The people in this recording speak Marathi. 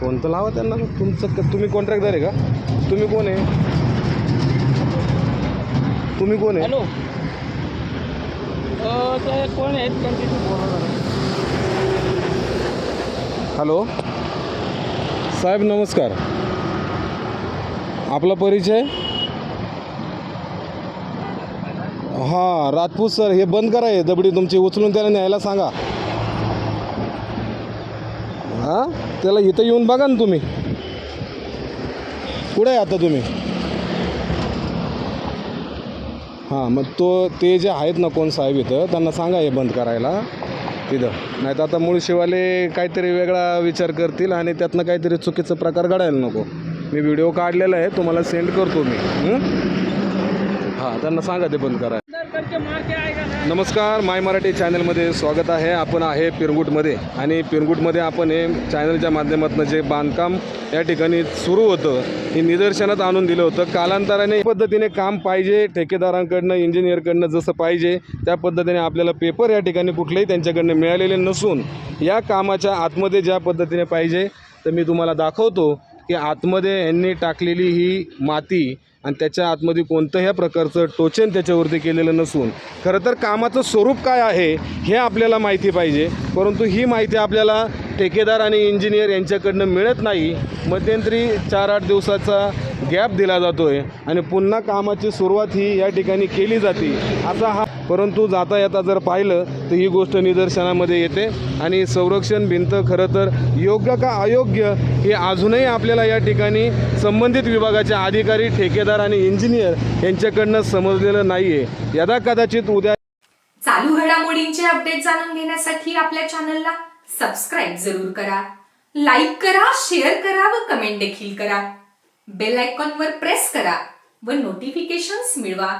फोन तर लावा त्यांना? तुमचं क- तुम्ही कॉन्ट्रॅक्टर आहे का? तुम्ही कोण आहे? तुम्ही कोण आहे? हॅलो. कोण आहेत. हॅलो. साहेब नमस्कार. आपला परिचय? हां राजपूत सर हे बंद करा हे दबडी तुमची. उचलून त्याला न्यायला सांगा. हां? त्याला इथं येऊन बघा ना तुम्ही. कुठे आहे आता तुम्ही? हां मग तो ते जे आहेत ना कोण साहेब इथं त्यांना सांगा हे बंद करायला. तिथं नाही तर आता मुळशीवाले काहीतरी वेगळा विचार करतील आणि त्यातनं काहीतरी चुकीचं प्रकार घडायला नको. मी व्हिडिओ काढलेला आहे तुम्हाला सेंड करतो मी. हां त्यांना सांगा ते बंद करा. नमस्कार माय मराठी चॅनलमध्ये स्वागत आहे. आपण आहे पिरगुटमध्ये आणि पिरगुटमध्ये आपण हे चॅनलच्या माध्यमातून जे बांधकाम या ठिकाणी सुरू होतं हे निदर्शनात आणून दिलं होतं. कालांतराने पद्धतीने काम पाहिजे ठेकेदारांकडनं इंजिनियरकडनं जसं पाहिजे त्या पद्धतीने आपल्याला पेपर या ठिकाणी कुठलेही त्यांच्याकडनं मिळालेले नसून या कामाच्या आतमध्ये ज्या पद्धतीने पाहिजे तर मी तुम्हाला दाखवतो. की आतमध्ये यांनी टाकलेली ही माती आणि त्याच्या आतमध्ये कोणत्याही प्रकारचं टोचन त्याच्यावरती केलेलं नसून खरं तर कामाचं स्वरूप काय आहे हे आपल्याला माहिती पाहिजे. परंतु ही माहिती आपल्याला ठेकेदार आणि इंजिनियर यांच्याकडनं मिळत नाही मध्यंतरी चार आठ दिवसाचा गॅप दिला जातो आहे आणि पुन्हा कामाची सुरुवात ही या ठिकाणी केली जाते असा हा परंतु जाता येता जर पाहिलं तर ही गोष्ट निदर्शनामध्ये येते. आणि संरक्षण भिंत खरं तर योग्य का अयोग्य हे अजूनही आपल्याला या ठिकाणी संबंधित विभागाचे अधिकारी ठेकेदार आणि इंजिनियर यांच्याकडनं समजलेलं नाही आहे यदा कदाचित उद्या चालू घडामोडींचे अपडेट जाणून घेण्यासाठी आपल्या चॅनलला सबस्क्राईब जरूर करा. लाईक करा शेअर करा व कमेंट देखील करा. बेल आयकॉनवर प्रेस करा व नोटिफिकेशन्स मिळवा.